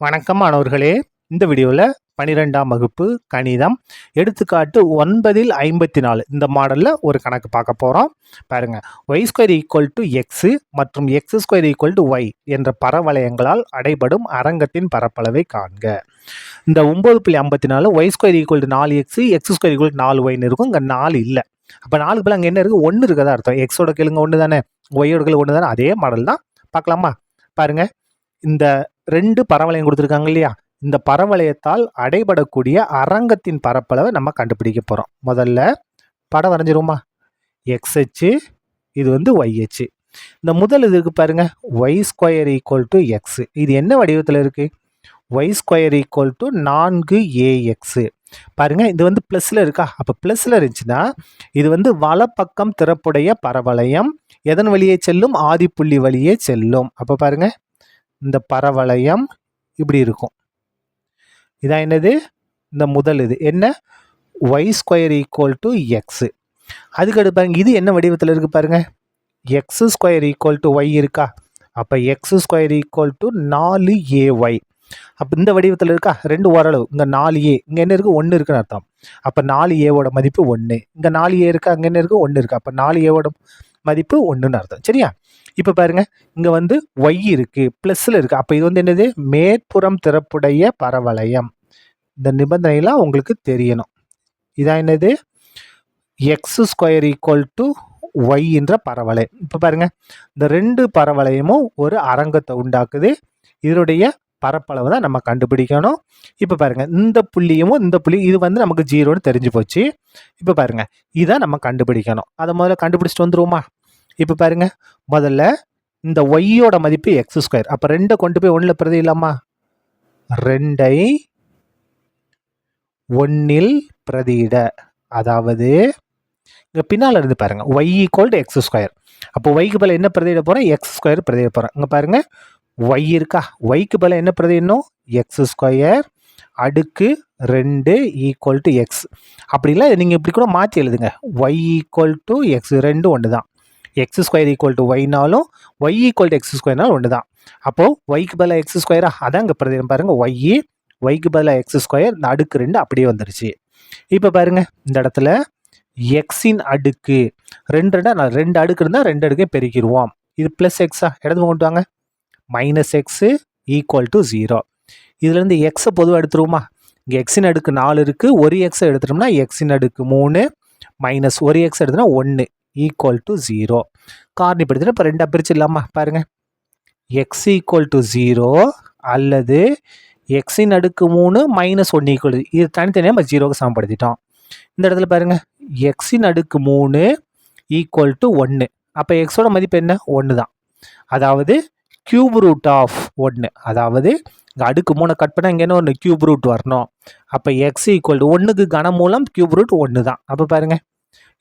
வணக்கம் மாணவர்களே. இந்த வீடியோவில் பனிரெண்டாம் வகுப்பு கணிதம் எடுத்துக்காட்டு ஒன்பதில் ஐம்பத்தி நாலு இந்த மாடலில் ஒரு கணக்கு பார்க்க போகிறோம் பாருங்கள் Y square equal to X மற்றும் X square equal to Y என்ற பரவளையங்களால் அடைபடும் அரங்கத்தின் பரப்பளவை காண்க. இந்த ஒம்பது புள்ளி ஐம்பத்தி நாலு ஒய் ஸ்கொயர் ஈக்குவல் டு நாலு எக்ஸு எக்ஸ் ஸ்கொயர் ஈக்குவல் நாலு ஒய்னு இருக்கும். இங்கே நாலு இல்லை. அப்போ நாலு பிள்ளை அங்கே என்ன இருக்குது ஒன்று இருக்கதா அர்த்தம். எக்ஸோட கேளுங்க ஒன்று தானே ஒய்யோட கேளுங்க ஒன்று தானே அதே மாடல் தான். பார்க்கலாமா? பாருங்கள் இந்த ரெண்டு பரவளையம் கொடுத்துருக்காங்க இல்லையா? இந்த பரவளையத்தால் அடைபடக்கூடிய அரங்கத்தின் பரப்பளவை நம்ம கண்டுபிடிக்க போகிறோம் முதல்ல படம் வரைஞ்சிருவோமா? எக்ஸ் அச்சு இது வந்து ஒய் அச்சு. இந்த முதல் இது இருக்கு பாருங்க. Y square equal to x இது என்ன வடிவத்தில் இருக்குது ஒய் ஸ்கொயர் ஈக்குவல் டு நான்கு ஏஎக்ஸு பாருங்க இது வந்து ப்ளஸில் இருக்கா? அப்போ ப்ளஸில் இருந்துச்சுன்னா இது வந்து வலப்பக்கம் திறப்புடைய பரவளையம் எதன் வழியே செல்லும்? ஆதிப்புள்ளி வழியே செல்லும். அப்போ பாருங்கள் இந்த பரவளையம் இப்படி இருக்கும். இதான் என்னது? இந்த முதல் இது. என்ன? Y square equal to X அதுக்கு பாருங்க இது என்ன வடிவத்தில் இருக்குது பாருங்கள் X square equal to Y இருக்கா? அப்போ எக்ஸ் ஸ்கொயர் ஈக்குவல் டு நாலு ஏ ஒய் அப்போ இந்த வடிவத்தில் இருக்கா? ரெண்டு ஓரளவு. இங்கே நாலு ஏ இங்கே என்ன இருக்குது ஒன்று இருக்குன்னு அர்த்தம். அப்போ நாலு ஏவோட மதிப்பு ஒன்று இங்கே நாலு ஏ இருக்கா? அங்கே என்ன இருக்குது ஒன்று இருக்குது அப்போ நாலு ஏவோட மதிப்பு ஒன்றுன்னு அர்த்தம். சரியா? இப்போ பாருங்க இங்கே வந்து ஒய் இருக்குது ப்ளஸில் இருக்குது அப்போ இது வந்து என்னது? மேற்புறம் திறப்புடைய பரவளையம். இந்த நிபந்தனைலாம் உங்களுக்கு தெரியணும். இதான் என்னது? X square equal to Y என்ற பரவளையம் இப்போ பாருங்க இந்த ரெண்டு பரவளையமும் ஒரு அரங்கத்தை உண்டாக்குது. இதனுடைய பரப்பளவு தான் நம்ம கண்டுபிடிக்கணும். இப்போ பாருங்க இந்த புள்ளியும் இந்த புள்ளி இது வந்து நமக்கு ஜீரோன்னு தெரிஞ்சு போச்சு. இப்போ பாருங்க இதை நம்ம கண்டுபிடிக்கணும். அதை முதல்ல கண்டுபிடிச்சிட்டு வந்துருவோமா? இப்போ பாருங்க முதல்ல இந்த ஒய்யோட மதிப்பு எக்ஸ் ஸ்கொயர் அப்போ ரெண்டை கொண்டு போய் ஒன்றில் பிரதி இல்லாமா ரெண்டை ஒன்னில் பிரதியிட. அதாவது இங்கே பின்னால் இருந்து பாருங்க Y equal to X square அப்போ ஒய்க்கு பதில் என்ன பிரதியிட போகிறேன் எக்ஸ் ஸ்கொயர் பிரதியிட போகிறேன் இங்கே பாருங்க ஒய் இருக்கா? ஒய்க்கு பதில் என்ன பிரதியிடணும்? எக்ஸ் ஸ்கொயர் அடுக்கு ரெண்டு ஈக்குவல் டு எக்ஸ் அப்படிலாம் நீங்கள் இப்படி கூட மாற்றி எழுதுங்க. ஒய் ஈக்குவல் டு எக்ஸ் ரெண்டு ஒன்று தான் எக்ஸ் ஸ்கொயர் ஈக்குவல் டு ஒய்னாலும் ஒய் ஈக்குவல் டு எக்ஸ் ஸ்கொயர்னாலும் ஒன்று தான் அப்போது ஒய்க்கு பதிலாக எக்ஸ் ஸ்கொயரா அதான் இங்கே பிரதி பாருங்கள் ஒய்யி ஒய்க்கு பதிலாக எக்ஸ் ஸ்கொயர் இந்த அடுக்கு ரெண்டு அப்படியே வந்துருச்சு. இப்போ பாருங்க இந்த இடத்துல எக்ஸின் அடுக்கு ரெண்டு ரெண்டா? நான் ரெண்டு அடுக்கு இருந்தால் ரெண்டு அடுக்கே பெருக்கிடுவோம். இது ப்ளஸ் எக்ஸா இடத்துல கொண்டு வாங்க. Minus X equal to zero இதுலேருந்து எக்ஸை பொதுவாக எடுத்துருவோமா? இங்கே எக்ஸின் அடுக்கு நாலு இருக்குது ஒரு எக்ஸை எடுத்துட்டோம்னா எக்ஸின் அடுக்கு மூணு. மைனஸ் ஒரு எக்ஸ் எடுத்தோம்னா ஒன்று ஈக்குவல் டு ஜீரோ காரணிப்படுத்தினா இப்போ ரெண்டாக பிரிச்சிடலாமா? பாருங்கள் எக்ஸ் ஈக்குவல் டு ஜீரோ அல்லது எக்ஸின் அடுக்கு மூணு மைனஸ் ஒன் ஈக்குவல் இது தனித்தனியாக நம்ம ஜீரோக்கு சமப்படுத்திட்டோம். இந்த இடத்துல பாருங்கள் எக்ஸின் அடுக்கு மூணு ஈக்குவல் டு ஒன்று அப்போ எக்ஸோட மதிப்பு என்ன? ஒன்று தான். அதாவது கியூப் ரூட் ஆஃப் ஒன்று அதாவது இங்கே அடுக்கு மூணை கட் பண்ணால் இங்கே என்ன ஒன்று கியூப் ரூட் வரணும். அப்போ எக்ஸ் ஈக்குவல் டு ஒன்றுக்கு கனமூலம் கியூப் ரூட் ஒன்று தான். அப்போ பாருங்கள்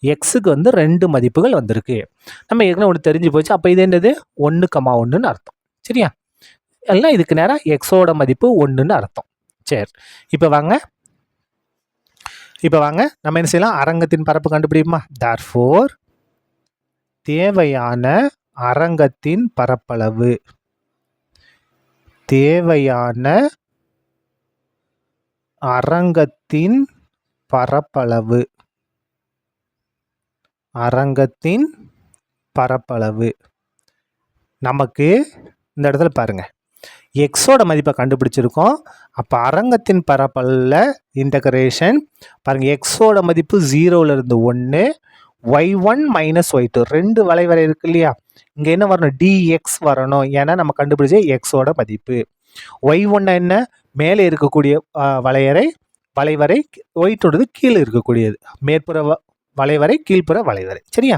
எக்ஸுக்கு வந்து ரெண்டு மதிப்புகள் வந்திருக்கு. நம்ம ஏற்கனவே ஒன்று தெரிஞ்சு போச்சு. அப்போ இது என்னது? ஒன்று கமா ஒன்றுன்னு அர்த்தம். சரியா? எல்லாம் இதுக்கு நேராக எக்ஸோட மதிப்பு ஒன்றுன்னு அர்த்தம். சரி. இப்போ வாங்க. இப்போ வாங்க. நம்ம என்ன செய்யலாம்? அரங்கத்தின் பரப்பு கண்டுபிடிப்போமா? தார் ஃபோர் தேவையான அரங்கத்தின் பரப்பளவு. தேவையான அரங்கத்தின் பரப்பளவு. அரங்கத்தின் பரப்பளவு. நமக்கு இந்த இடத்துல பாருங்கள் எக்ஸோட மதிப்பை கண்டுபிடிச்சிருக்கோம். அப்போ அரங்கத்தின் பரப்பளவில் இன்டகிரேஷன் பாருங்கள் எக்ஸோட மதிப்பு ஜீரோவிலேருந்து ஒன்று Y one minus Y two ரெண்டு வளைவரை இருக்கு இல்லையா? இங்கே என்ன வரணும்? டிஎக்ஸ் வரணும். ஏன்னா நம்ம கண்டுபிடிச்ச எக்ஸோட மதிப்பு. ஒய் ஒன்று என்ன? மேலே இருக்கக்கூடிய வளையறை வளைவரை ஒய் டூன்றது கீழே இருக்கக்கூடியது. மேற்புற வளைவரை கீழ்ப்புற வளைவரை. சரியா?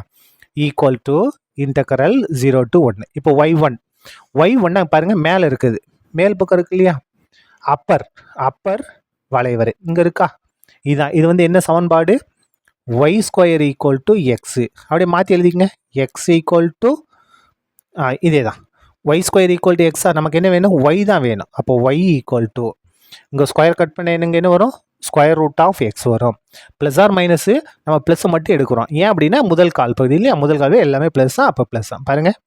Equal to integral zero to ஒன்று இப்போ ஒய் ஒன் ஒய் ஒன்னா பாருங்கள் மேலே இருக்குது. மேல் பக்கம் இருக்கு இல்லையா? அப்பர் அப்பர் வளைவரை. இங்கே இருக்கா? இதுதான் இது வந்து என்ன சமன்பாடு? Y square equal to x அப்படியே மாற்றி எழுதிக்கங்க. எக்ஸ் ஈக்குவல் டு இதே தான் ஒய் ஸ்கொயர் ஈக்குவல் டு எக்ஸா நமக்கு என்ன வேணும்? ஒய் தான் வேணும். அப்போ ஒய் ஈக்குவல் டு இங்கே ஸ்கொயர் கட் பண்ண என்னங்க என்ன வரும்? ஸ்கொயர் ரூட் ஆஃப் எக்ஸ் வரும். ப்ளஸ் ஆர் மைனஸு நம்ம ப்ளஸ்ஸை மட்டும் எடுக்கிறோம். ஏன் அப்படின்னா முதல் கால் பகுதி இல்லையா? முதல் கால் எல்லாமே ப்ளஸ் தான் அப்போ ப்ளஸ் தான். பாருங்கள்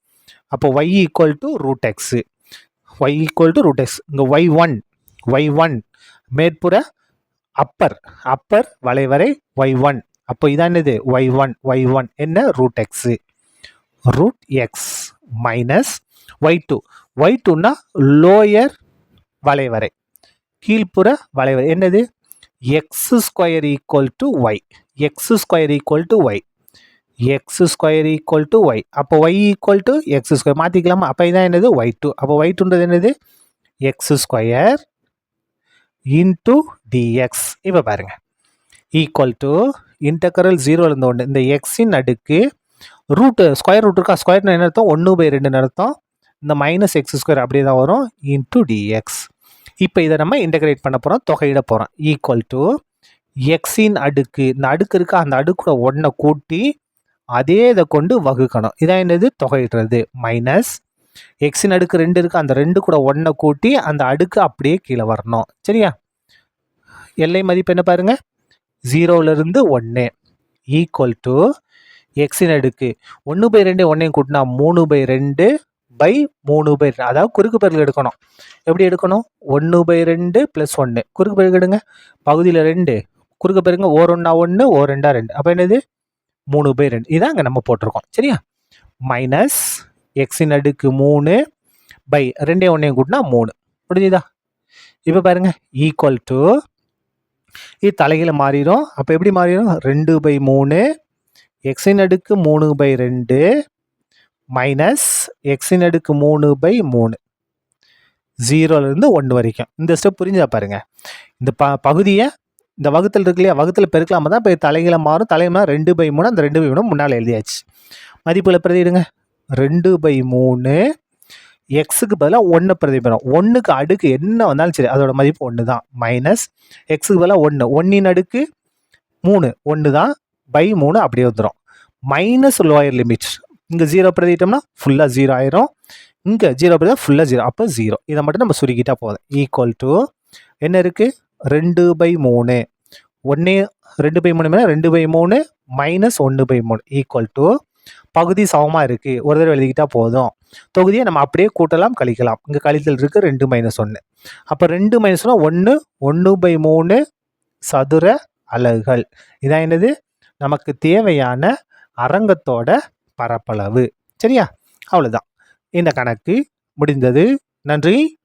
அப்போ Y equal to root X Y equal to root X இங்கே ஒய் ஒன் ஒய் ஒன் மேற்புற அப்பர் அப்பர் வளைவரை ஒய் ஒன் அப்போ இதான் என்னது? ஒய் ஒன் ஒய் ஒன் என்ன? Root X root X minus Y two Y டூன்னா lower வளைவரை கீழ்ப்புற வளைவரை. என்னது? X square equal to Y X square equal to Y X square equal to Y அப்போ Y equal to X square மாற்றிக்கலாமா அப்போ இதான் என்னது? Y two அப்போ Y டூன்றது என்னது? எக்ஸ் ஸ்கொயர் இன்டு டிஎக்ஸ் இப்போ பாருங்கள் ஈக்குவல் டு இன்டக்கரல் ஜீரோலேருந்து ஒன்று இந்த எக்ஸின் அடுக்கு ரூட்டு ஸ்கொயர் ரூட் இருக்கா? ஸ்கொயர்னு என்ன அர்த்தம்? ஒன்று பை ரெண்டுன்னு அர்த்தம். இந்த மைனஸ் எக்ஸ் ஸ்கொயர் அப்படியே தான் வரும். இன்டு டிஎக்ஸ் இப்போ இதை நம்ம இன்டகிரேட் பண்ண போகிறோம் தொகையிட போகிறோம் ஈக்குவல் டு எக்ஸின் அடுக்கு இந்த அடுக்கு இருக்க அந்த அடுக்கோட ஒன்றை கூட்டி அதே இதை கொண்டு வகுக்கணும். இதான் என்னது? தொகையிடுறது. மைனஸ் எக்ஸின் அடுக்கு ரெண்டு இருக்கு அந்த ரெண்டு கூட ஒன்றை கூட்டி அந்த அடுக்கு அப்படியே கீழே வரணும். சரியா? எல்லை மதிப்பு என்ன பாருங்க? ஜீரோலேருந்து ஒன்று ஈக்குவல் டு எக்ஸின் அடுக்கு. ஒன்று பை ரெண்டு ஒன்றையும் கூட்டினா மூணு பை ரெண்டு. பை மூணு பை அதாவது குறுக்கு பெருக்கல் எடுக்கணும். எப்படி எடுக்கணும்? ஒன்று பை ரெண்டு ப்ளஸ் ஒன்று குறுக்கு பெருக்கல் எடுங்க. பகுதியில் ரெண்டு. குறுக்கு பெருங்க ஓர் ஒன்றா ஒன்று ஓர் ரெண்டா ரெண்டு. அப்போ என்னது? மூணு பை ரெண்டு. இதான் அங்கே நம்ம போட்டிருக்கோம். சரியா? மைனஸ் எக்ஸின் அடுக்கு மூணு பை ரெண்டே ஒன்றையும் கூட்டினா மூணு. முடிஞ்சுதா இப்போ பாருங்க. ஈக்குவல் டு இது தலைகளை மாறிடும் அப்போ எப்படி மாறிடும் ரெண்டு பை மூணு. எக்ஸின் அடுக்கு மூணு பை ரெண்டு. மைனஸ் எக்ஸின் அடுக்கு மூணு பை மூணு. ஜீரோலேருந்து ஒன்று வரைக்கும். இந்த ஸ்டெப் புரிஞ்சா பாருங்கள் இந்த ப பகுதியை இந்த வகுத்தில் இருக்கு இல்லையா? வகுத்தில் பெருக்கலாமா தான் இப்போ தலைகளை மாறும். தலைமை ரெண்டு பை மூணு அந்த ரெண்டு பை மூணு முன்னால் எழுதியாச்சு. மதிப்பில் பிரதிடுங்க ரெண்டு பை மூணு எக்ஸுக்கு பதிலாக ஒன்று பிரதிபலம் ஒன்றுக்கு அடுக்கு என்ன வந்தாலும் சரி அதோட மதிப்பு ஒன்று தான். மைனஸ் எக்ஸுக்கு பதிலாக ஒன்று ஒன்றின் அடுக்கு மூணு. ஒன்று தான் பை மூணு அப்படியே வந்துடும் மைனஸ் லோயர் லிமிட் இங்கே ஜீரோ பிரதிட்டோம்னா ஃபுல்லாக ஜீரோ ஆயிரும். இங்கே ஜீரோ பிரதி ஃபுல்லாக ஜீரோ அப்போ ஜீரோ இதை மட்டும் நம்ம சுருக்கிட்டா போதும். ஈக்குவல் டு என்ன இருக்குது ரெண்டு பை மூணு. ஒன்றே ரெண்டு பை மூணு மேலே ரெண்டு பை மூணு மைனஸ் ஒன்று பை மூணு. ஈக்குவல் டு பகுதி சமமாக இருக்குது ஒரு தடவை எழுதிக்கிட்டா போதும். தொகுதியை நம்ம அப்படியே கூட்டலாம் கழிக்கலாம். இங்கே கழித்தல் இருக்குது ரெண்டு மைனஸ் ஒன்று அப்போ ரெண்டு மைனஸ் ஒன்று ஒன்று ஒன்று பை மூணு சதுர அலகுகள். இதான் என்னது? நமக்கு தேவையான அரங்கத்தோட பரப்பளவு. சரியா? அவ்வளோதான் இந்த கணக்கு முடிந்தது. நன்றி.